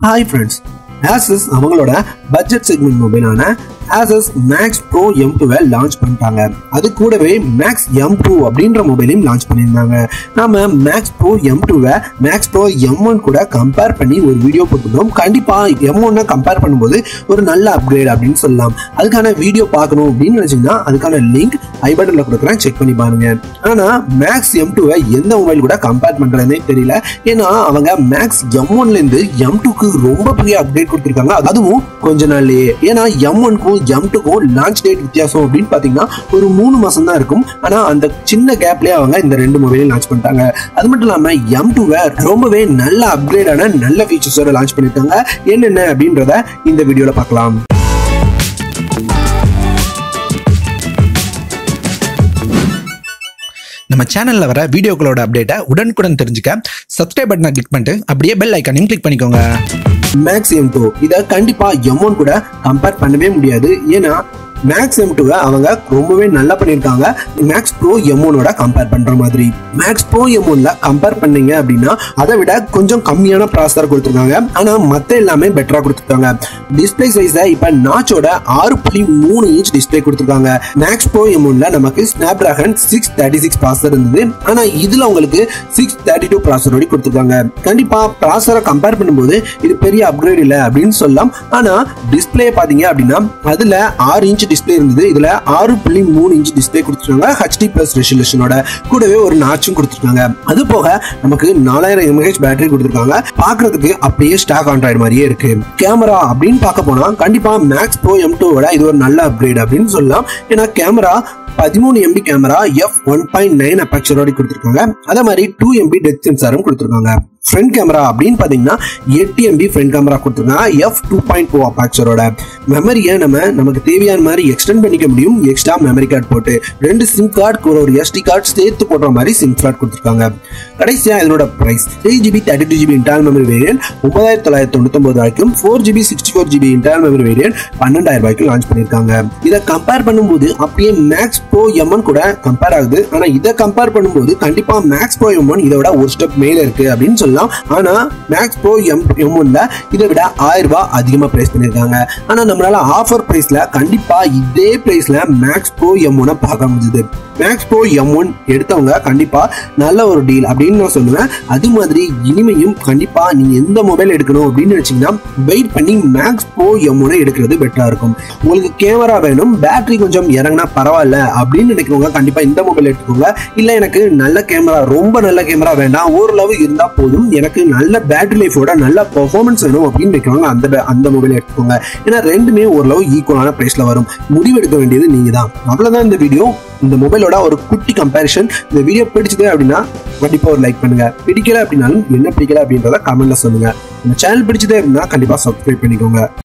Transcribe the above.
Hi friends Asus அவங்களோட budget segment மொபைலான Asus Max Pro M டூவை லான்ச் பண்ணிட்டாங்க. அது கூடவே மேக்ஸ் எம் டூ அப்படின்ற மொபைலையும் லான்ச் பண்ணியிருந்தாங்க. நாம மேக்ஸ் ப்ரோ எம் டூவை மேக்ஸ் ப்ரோ எம் ஒன் கூட கம்பேர் பண்ணி ஒரு வீடியோ போட்டிருந்தோம். கண்டிப்பா எம் ஒன்னை கம்பேர் பண்ணும்போது ஒரு நல்ல அப்கிரேட் அப்படின்னு சொல்லலாம். அதுக்கான வீடியோ பார்க்கணும் அப்படின்னு நினைச்சீங்கன்னா அதுக்கான லிங்க் ஐ பட்டனில் கொடுக்குறேன். செக் பண்ணி பாருங்க. ஆனா மேக்ஸ் எம் டூவை எந்த மொபைல் கூட கம்பேர் பண்ணுறதுனே தெரியல. ஏன்னா அவங்க மேக்ஸ் எம் ஒன்ல இருந்து எம் டூக்கு ரொம்ப பெரிய அப்டேட் கொடுத்துருக்காங்க. அதுவும் கொஞ்ச நாள்லயே. ஏன்னா எம் ஒன்க்கும் எம் டூக்கும் லான்ச் டேட் வித்தியாசம் அப்படின்னு பார்த்தீங்கன்னா ஒரு மூணு மாதம் தான் இருக்கும். ஆனா அந்த சின்ன கேப்லயே அவங்க இந்த ரெண்டு மொபைலையும் லான்ச் பண்ணிட்டாங்க. அது மட்டும் இல்லாமல் எம் டூவை ரொம்பவே நல்ல அப்கிரேடான நல்ல ஃபீச்சர்ஸோட லான்ச் பண்ணிட்டாங்க என்னென்ன அப்படின்றத இந்த வீடியோவில் பார்க்கலாம். நம்ம சேனலில் வர வீடியோக்களோட அப்டேட்டை உடனுக்குடன் தெரிஞ்சுக்க சப்ஸ்கிரைப் பட்டனை கிளிக் பண்ணிட்டு அப்படியே பெல் ஐக்கானையும் கிளிக் பண்ணிக்கோங்க. மேக்ஸ் எம் டூ இதை கண்டிப்பா எம் ஒன் கூட கம்பேர் பண்ணவே முடியாது. ஏன்னா மேக்ஸ் எம் டூவை அவங்க ரொம்பவே நல்லா பண்ணியிருக்காங்க. மேக்ஸ் ப்ரோ எம் ஒனோட கம்பேர் பண்ற மாதிரி. மேக்ஸ் ப்ரோ எம் ஒன்ல கம்பேர் பண்ணீங்க அப்படின்னா அதை விட கொஞ்சம் கம்மியான ப்ராசஸர் கொடுத்துருக்காங்க. ஆனா மத்த எல்லாமே பெட்டரா கொடுத்துருக்காங்க. டிஸ்பிளே சைஸை இப்ப நாச்சோட ஆறு புள்ளி மூணு இன்ச் டிஸ்பிளே கொடுத்துருக்காங்க. மேக்ஸ் ப்ரோ எம் ஒன்ல நமக்கு Snapdragon six thirty six processor இருந்தது. ஆனா இதுல உங்களுக்கு சிக்ஸ் தேர்ட்டி டூ ப்ராசஸரோட கொடுத்துருக்காங்க. கண்டிப்பா ப்ராசஸரை கம்பேர் பண்ணும்போது இது பெரிய அப்கிரேட் இல்ல அப்படின்னு சொல்லலாம். ஆனா டிஸ்பிளே பாத்தீங்க அப்படின்னா அதுல ஆறு இன்ச் டிஸ்பிளே இருந்தது. இதுல ஆறு புள்ளி மூணு இன்ச் டிஸ்பிளே கொடுத்துருக்காங்க. ஹெச்டி பிளஸ் ரெசல்யூஷனோட கூடவே ஒரு நாச்சும் கொடுத்துருக்காங்க. அது போக நமக்கு நாலாயிரம் எம்ஏஹெச் பேட்டரி கொடுத்துருக்காங்க. பாக்குறதுக்கு அப்படியே ஸ்டாக் ஆண்ட்ராய்டு மாதிரியே இருக்கு. கேமரா அப்படின்னு பார்க்க போனா கண்டிப்பா மேக்ஸ் ப்ரோ எம் டூவோட இது ஒரு நல்ல அப்கிரேட் அப்படின்னு சொல்லலாம். ஏன்னா கேமரா பதிமூணு MP camera f one point nine அப்பாக்சரோட கொடுத்துருக்காங்க. அதே மாதிரி டூ எம்பி டெத் சென்சாரும் கொடுத்துருக்காங்க. ஃப்ரண்ட் கேமரா அப்படின்னு பார்த்தீங்கன்னா எட்டு எம்பி ஃப்ரண்ட் கேமரா கொடுத்துருக்காங்க. எஃப் டூ பாயிண்ட் டூ அப்பாக்சரோட மெமரியை நம்ம நமக்கு தேவையான மாதிரி எக்ஸ்டெண்ட் பண்ணிக்க முடியும். எக்ஸ்ட்ரா மெமரி கார்டு போட்டு ரெண்டு சிம் கார்டு ஒரு ஒரு எஸ்டி கார்டு சேர்த்து போடுற மாதிரி சிம் கார்டு கொடுத்துருக்காங்க. கடைசியா இதனோட price three GB thirty two GB internal memory variant ஒன்பதாயிரத்தி தொள்ளாயிரத்தி தொண்ணூத்தொம்பது வரைக்கும் four GB sixty four GB internal memory variant பன்னெண்டாயிரம் ரூபாய்க்கு லான்ச் பண்ணியிருக்காங்க. இதை கம்பேர் பண்ணும்போது அப்படியே மேக்ஸ் ப்ரோ எம்என் கூட கம்பேர் ஆகுது. ஆனால் இதை கம்பேர் பண்ணும்போது கண்டிப்பாக மேக்ஸ் ப்ரோ எம்என் இதோட ஒரு ஸ்டெப் மேலே இருக்கு அப்படின்னு சொல்லலாம். ஆனா மேக்ஸ் ப்ரோ எம் எம்ஒன்ல இதை விட ஆயிரம் ரூபாய் அதிகமா ப்ரைஸ் பண்ணியிருக்காங்க ஆனா நம்மளால ஆஃபர் ப்ரைஸ்ல கண்டிப்பா இதே பிரைஸ்ல மேக்ஸ் ப்ரோ எம் ஒன்னை பார்க்க முடிஞ்சது. மேக்ஸ் ப்ரோ எம் ஒன் எடுத்தவங்க கண்டிப்பா நல்ல ஒரு டீல் அப்படின்னு நான் சொல்லுவேன். அது மாதிரி இனிமையும் கண்டிப்பாக நீங்கள் எந்த மொபைல் எடுக்கணும் அப்படின்னு நினைச்சீங்கன்னா வெயிட் பண்ணி மேக்ஸ் ப்ரோ எம் ஒனை எடுக்கிறது பெட்டராக இருக்கும். உங்களுக்கு கேமரா வேணும் பேட்டரி கொஞ்சம் இறங்கினா பரவாயில்ல அப்படின்னு நினைக்கிறவங்க கண்டிப்பாக இந்த மொபைல் எடுத்துக்கோங்க. இல்லை எனக்கு நல்ல கேமரா ரொம்ப நல்ல கேமரா வேண்டாம். ஓரளவு இருந்தால் போதும். எனக்கு நல்ல பேட்டரி லைஃபோட நல்ல பெர்ஃபார்மன்ஸ் வேணும் அப்படின்னு நினைக்கிறவங்க அந்த அந்த மொபைல் எடுத்துக்கோங்க. ஏன்னா ரெண்டுமே ஓரளவு ஈக்குவலான ப்ரைஸில் வரும். முடிவெடுக்க வேண்டியது நீங்க தான் அவ்வளவுதான் இந்த வீடியோ இந்த மொபைலோட ஒரு குட்டி கம்பேரிஷன் இந்த வீடியோ பிடிச்சது அப்படின்னா கண்டிப்பா ஒரு லைக் பண்ணுங்க. பிடிக்கல அப்படின்னாலும் என்ன பிடிக்கல அப்படின்றத கமெண்ட்ல சொல்லுங்க. இந்த சேனல் பிடிச்சதே அப்படின்னா கண்டிப்பா சப்ஸ்கிரைப் பண்ணிக்கோங்க.